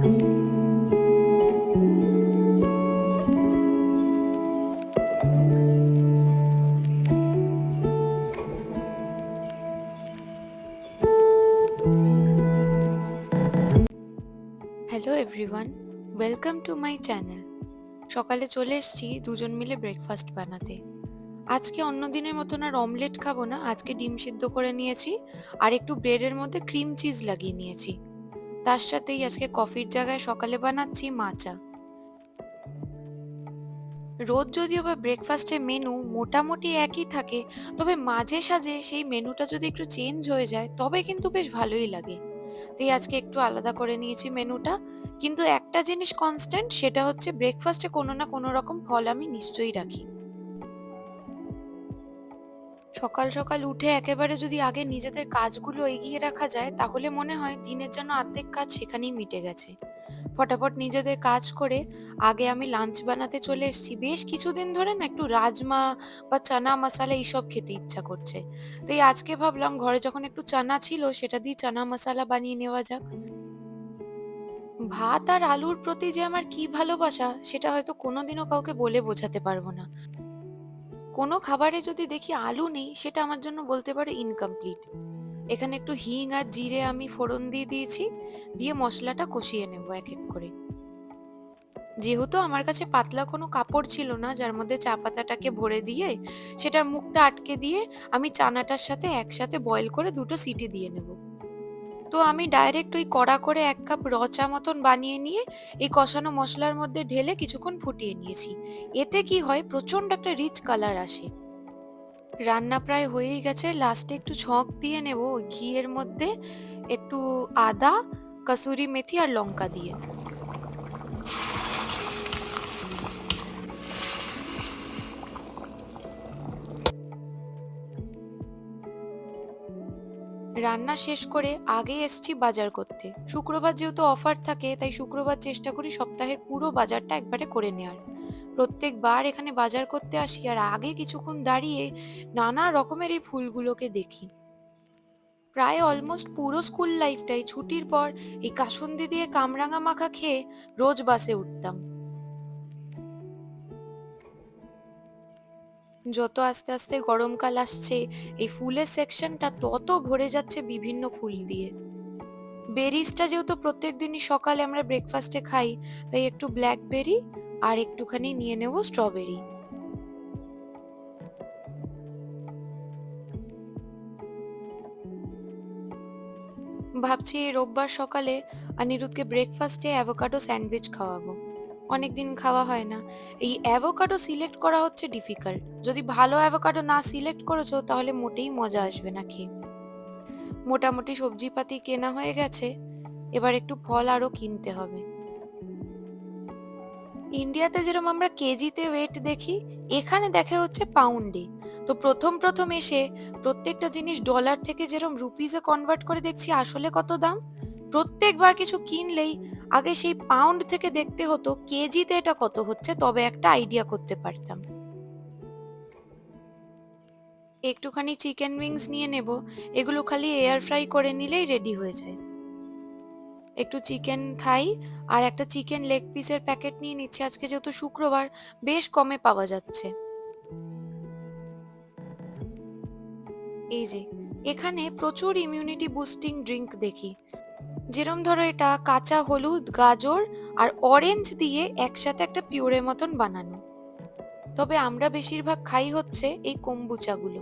Hello everyone welcome to my channel সকালে চলে এসেছি দুজন মিলে ব্রেকফাস্ট বানাতে। আজকে অন্য দিনের মতন আর অমলেট খাব না, আজকে ডিম সিদ্ধ করে নিয়েছি, আর একটু ব্রেডের মধ্যে ক্রিম চিজ লাগিয়ে নিয়েছি। তার সাথেই আজকে কফির জায়গায় সকালে বানাচ্ছি মাচা। রোজ যদিও বা ব্রেকফাস্টে মেনু মোটামুটি একই থাকে, তবে মাঝে সাঝে সেই মেনুটা যদি একটু চেঞ্জ হয়ে যায়, তবে কিন্তু বেশ ভালোই লাগে। তাই আজকে একটু আলাদা করে নিয়েছি মেনুটা কিন্তু একটা জিনিস কনস্ট্যান্ট সেটা হচ্ছে ব্রেকফাস্টে কোনো না কোনো রকম ফল আমি নিশ্চয়ই রাখি। সকাল সকাল উঠে একেবারে যদি আগে নিজেদের কাজগুলো এগিয়ে রাখা যায়, তাহলে মনে হয় দিনের যেন অর্ধেক কাজ সেখানেই মিটে গেছে। ফটাফট নিজেদের কাজ করে আগে আমি লাঞ্চ বানাতে চলে এসেছি। বেশ কিছুদিন ধরে না একটু রাজমা বা চানা মশালা এইসব খেতে ইচ্ছা করছে। তাই আজকে ভাবলাম ঘরে যখন একটু চানা ছিল, সেটা দিয়ে চানা মশালা বানিয়ে নেওয়া যাক। ভাত আর আলুর প্রতি যে আমার কি ভালোবাসা, সেটা হয়তো কোনোদিনও কাউকে বলে বোঝাতে পারব না। কোনো খাবারে যদি দেখি আলু নেই, সেটা আমার জন্য বলতে পারো ইনকমপ্লিট এখানে একটু হিং আর জিরে আমি ফোড়ন দিয়ে দিয়েছি, দিয়ে মশলাটা কষিয়ে নেব এক এক করে। যেহেতু আমার কাছে পাতলা কোনো কাপড় ছিল না, যার মধ্যে চা পাতাটাকে ভরে দিয়ে সেটার মুখটা আটকে দিয়ে আমি চানাটার সাথে একসাথে বয়েল করে দুটো সিটি দিয়ে নেব। তো আমি ডাইরেক্ট ওই কড়া করে এক কাপ রচা মতন বানিয়ে নিয়ে এই কষানো মশলার মধ্যে ঢেলে কিছুক্ষণ ফুটিয়ে নিয়েছি। এতে কি হয়, প্রচণ্ড একটা রিচ কালার আসে। রান্না প্রায় হয়েই গেছে। লাস্টে একটু ছক দিয়ে নেব ঘিয়ের মধ্যে। একটু আদা, কসুরি মেথি আর লঙ্কা দিয়ে। রান্না শেষ করে আগে এসছি বাজার করতে। শুক্রবার যেহেতু অফার থাকে, তাই শুক্রবার চেষ্টা করি সপ্তাহের পুরো বাজারটা একবারে করে নেওয়ার প্রত্যেকবার এখানে বাজার করতে আসি আর আগে কিছুক্ষণ দাঁড়িয়ে নানা রকমের এই ফুলগুলোকে দেখি। প্রায় অলমোস্ট পুরো স্কুল লাইফটাই ছুটির পর এই কাসন্দি দিয়ে কামরাঙা মাখা খেয়ে রোজ বাসে উঠতাম। যত আস্তে আস্তে গরমকাল আসছে, এই ফুলের সেকশনটা তত ভরে যাচ্ছে বিভিন্ন ফুল দিয়ে। বেরিজটা যেহেতু প্রত্যেক দিনই সকালে আমরা ব্রেকফাস্টে খাই, তাই একটু ব্ল্যাকবেরি আর একটুখানি নিয়ে নেব স্ট্রবেরি ভাবছি রোববার সকালে অনিরুদ্ধকে ব্রেকফাস্টে অ্যাভোকাডো স্যান্ডউইচ খাওয়াবো। অনেকদিন খাওয়া হয় না। এই অ্যাভোকাডো সিলেক্ট করা হচ্ছে ডিফিকাল্ট যদি ভালো অ্যাভোকাডো না সিলেক্ট করেছ, তাহলে মোটেই মজা আসবে না খেয়ে। মোটামুটি সবজিপাতি কেনা হয়ে গেছে। এবার একটু ফল আরও কিনতে হবে। ইন্ডিয়াতে যেরকম আমরা কেজিতে ওয়েট দেখি, এখানে দেখা হচ্ছে পাউন্ডে তো প্রথম প্রথম এসে প্রত্যেকটা জিনিস ডলার থেকে যেরকম রুপিজে কনভার্ট করে দেখছি, আসলে কত দাম? প্রত্যেকবার কিছু কিনলেই আগে সেই পাউন্ড থেকে দেখতে হতো কেজিতে এটা কত হচ্ছে, তবে একটা আইডিয়া করতে পারতাম। একটুখানি চিকেন উইংস নিয়ে নেব, এগুলো খালি এয়ার ফ্রাই করে নিলেই রেডি হয়ে যায়। একটু চিকেন থাই আর একটা চিকেন লেগ পিসের প্যাকেট নিয়ে নিচ্ছি, আজকে যেহেতু শুক্রবার, বেশ কমে পাওয়া যাচ্ছে। এই যে, এখানে প্রচুর ইমিউনিটি বুস্টিং ড্রিঙ্ক দেখি। যেরম ধরো এটা কাঁচা হলুদ, গাজর আর অরেঞ্জ দিয়ে একসাথে একটা পিউরে মতন বানানো। তবে আমরা বেশিরভাগ খাই হচ্ছে এই কম্বুচাগুলো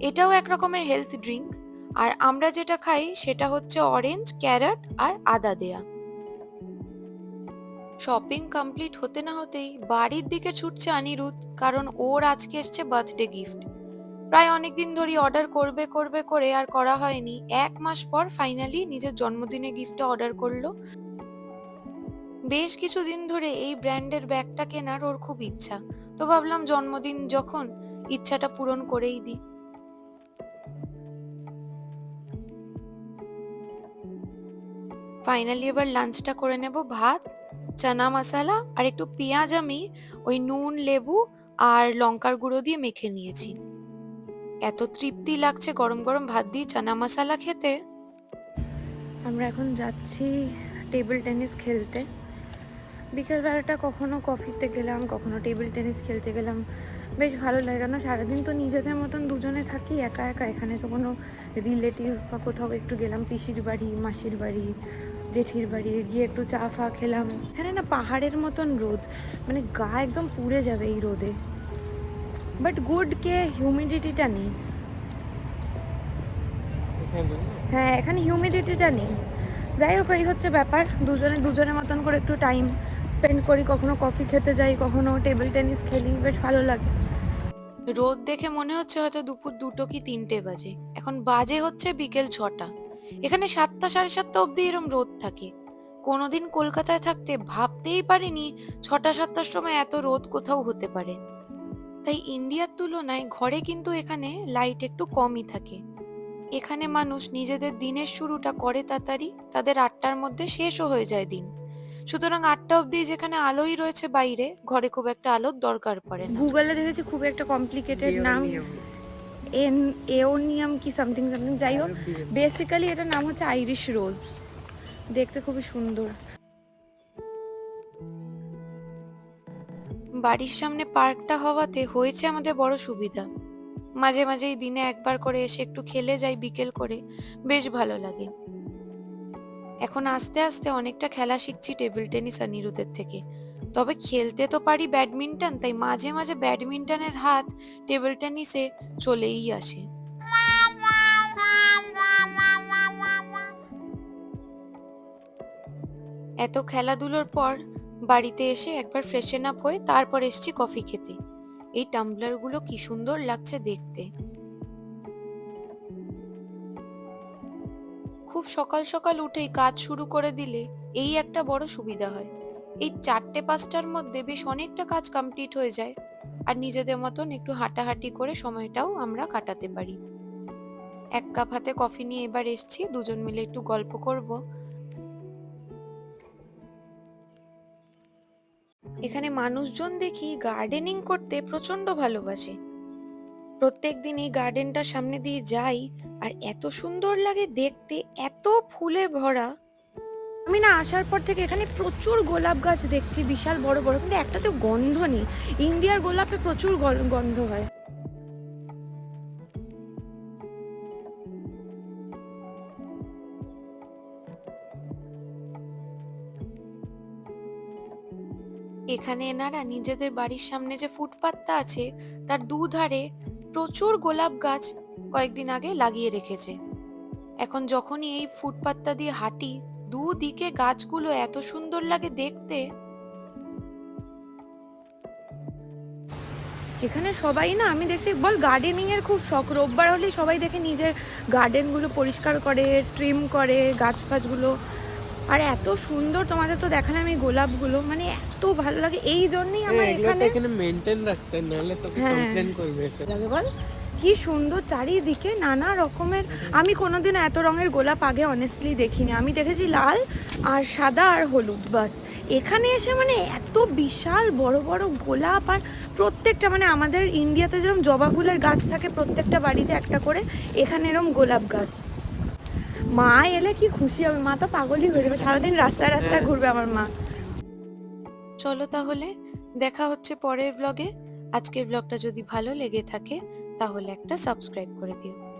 এটাও এক রকমের হেলথ ড্রিঙ্ক আর আমরা যেটা খাই সেটা হচ্ছে অরেঞ্জ ক্যারট আর আদা দেয়া। শপিং কমপ্লিট হতে না হতেই বাড়ির দিকে ছুটছে অনিরুদ্ধ, কারণ ওর আজকে এসছে বার্থডে গিফট প্রায় অনেকদিন ধরেই অর্ডার করবে করবে, করে আর করা হয়নি। এক মাস পর ফাইনালি নিজের জন্মদিনে গিফটটা অর্ডার করল। বেশ কিছুদিন ধরে এই ব্র্যান্ডের ব্যাগটা কেনার ওর খুব ইচ্ছা। তো ভাবলাম জন্মদিন যখন ইচ্ছাটা পূরণ করেই দিই। ফাইনালি এবার লাঞ্চটা করে নেব। ভাত, চানা মশলা আর একটু পেঁয়াজ আমি ওই নুন, লেবু আর লঙ্কার গুঁড়ো দিয়ে মেখে নিয়েছি। এত তৃপ্তি লাগছে গরম গরম ভাত দিয়ে চানা মশালা খেতে? আমরা এখন যাচ্ছি টেবিল টেনিস খেলতে। বিকেলবেলাটা কখনো কফিতে গেলাম, কখনো টেবিল টেনিস খেলতে গেলাম। বেশ ভালো লাগে কেন সারাদিন তো নিজেদের মতন দুজনে থাকি, একা একা। এখানে তো কোনো রিলেটিভ বা কোথাও একটু গেলাম, পিসির বাড়ি, মাসির বাড়ি, জেঠির বাড়ি, গিয়ে একটু চা ফা খেলাম। এখানে না পাহাড়ের মতন রোদ মানে গা একদম পুড়ে যাবে এই রোদে। বাট গুড কে হিউমিডিটিটা নেই। হ্যাঁ এখানে হিউমিডিটিটা নেই। যাই হোক এই হচ্ছে ব্যাপার। দুজনে দুজনের মতন করে একটু টাইম স্পেন্ড করি কখনো কফি খেতে যাই কখনো টেবিল টেনিস খেলি বেশ ভালো লাগে। রোদ দেখে মনে হচ্ছে হয়তো দুপুর দুটো কি তিনটে বাজে। এখন বাজে হচ্ছে বিকেল ছটা। এখানে সাতটা সাড়ে সাতটা অবধি এরম রোদ থাকে। কোনোদিন কলকাতায় থাকতে ভাবতেই পারিনি ছটা সাতটার সময় এত রোদ কোথাও হতে পারে। তাই ইন্ডিয়ার তুলনায় ঘরে কিন্তু এখানে লাইট একটু কমই থাকে। এখানে মানুষ নিজেদের দিনের শুরুটা করে তাড়াতাড়ি তাদের আটটার মধ্যে শেষও হয়ে যায় দিন। সুতরাং আটটা অবধি যেখানে আলোই রয়েছে বাইরে ঘরে খুব একটা আলোর দরকার পড়ে না। গুগলে দেখেছি খুব একটা কমপ্লিকেটেড নাম। এন এওনিয়াম কি সামথিং সামথিং যাই হোক। বেসিক্যালি এটার নাম হচ্ছে আইরিশ রোজ দেখতে খুবই সুন্দর। বাড়ির সামনে পার্কটা হওয়াতে হয়েছে আমাদের বড় সুবিধা। মাঝে মাঝেই দিনে একবার করে এসে একটু খেলে যাই বিকেল করে, বেশ ভালো লাগে। এখন আস্তে আস্তে অনেকটা খেলা শিখছি টেবিল টেনিস আর নিরুদের থেকে। তবে খেলতে তো পারি ব্যাডমিন্টন, তাই মাঝে মাঝে ব্যাডমিন্টনের হাত টেবিল টেনিসে চলেই আসে। এত খেলাধুলোর পর বাড়িতে এসে একবার ফ্রেশন আপ হয়ে তারপর এসছি কফি খেতে। এই টাম্বলারগুলো কি সুন্দর লাগছে দেখতে। খুব সকাল সকাল উঠেই কাজ শুরু করে দিলে এই একটা বড় সুবিধা হয়। এই চারটে পাঁচটার মধ্যে বেশ অনেকটা কাজ কমপ্লিট হয়ে যায় আর নিজেদের মতন একটু হাঁটাহাঁটি করে সময়টাও আমরা কাটাতে পারি। এক কাপ হাতে কফি নিয়ে এবার এসছি, দুজন মিলে একটু গল্প করব এখানে মানুষজন দেখি গার্ডেনিং করতে প্রচণ্ড ভালোবাসে। প্রত্যেক দিন এই গার্ডেনটার সামনে দিয়ে যাই আর এত সুন্দর লাগে দেখতে, এত ফুলে ভরা। আমি না আসার পর থেকে এখানে প্রচুর গোলাপ গাছ দেখছি, বিশাল বড় বড়, কিন্তু একটা তো গন্ধ নেই। ইন্ডিয়ার গোলাপে প্রচুর গন্ধ হয়। এখানে এনারা নিজেদের বাড়ির সামনে যে ফুটপাতটা আছে, তার দুধারে প্রচুর গোলাপ গাছ কয়েকদিন আগে লাগিয়ে রেখেছে। এখন যখনই এই ফুটপাতটা দিয়ে হাঁটি, দুদিকে গাছগুলো এত সুন্দর লাগে দেখতে। এখানে সবাই না, আমি দেখছি, বল গার্ডেনিং এর খুব শখ। রোববার হলে সবাই দেখে নিজের গার্ডেনগুলো পরিষ্কার করে ট্রিম করে, গাছ ফাছগুলো আর এত সুন্দর তোমাদের তো দেখালাম আমি গোলাপগুলো মানে এত ভালো লাগে। এই জন্যই আমার এখানে এখানে মেনটেন রাখতে হয়, নাহলে তোকে হ্যাঁ। কমপ্লেন করবে এসে। বল কি সুন্দর চারিদিকে নানা রকমের আমি কোনোদিন এত রঙের গোলাপ আগে অনেস্টলি দেখিনি। আমি দেখেছি লাল আর সাদা আর হলুদ বাস। এখানে এসে মানে এত বিশাল বড় বড় গোলাপ আর প্রত্যেকটা মানে আমাদের ইন্ডিয়াতে যেরকম জবা ফুলের গাছ থাকে প্রত্যেকটা বাড়িতে একটা করে এখানে এরকম গোলাপ গাছ। মা এলে কি খুশি হবে? মা তো পাগলই হয়ে যাবে। সারাদিন রাস্তায় রাস্তায় হ্যাঁ। ঘুরবে আমার মা। চলো তাহলে দেখা হচ্ছে পরের ব্লগে আজকের ব্লগটা যদি ভালো লেগে থাকে তাহলে একটা সাবস্ক্রাইব করে দিও।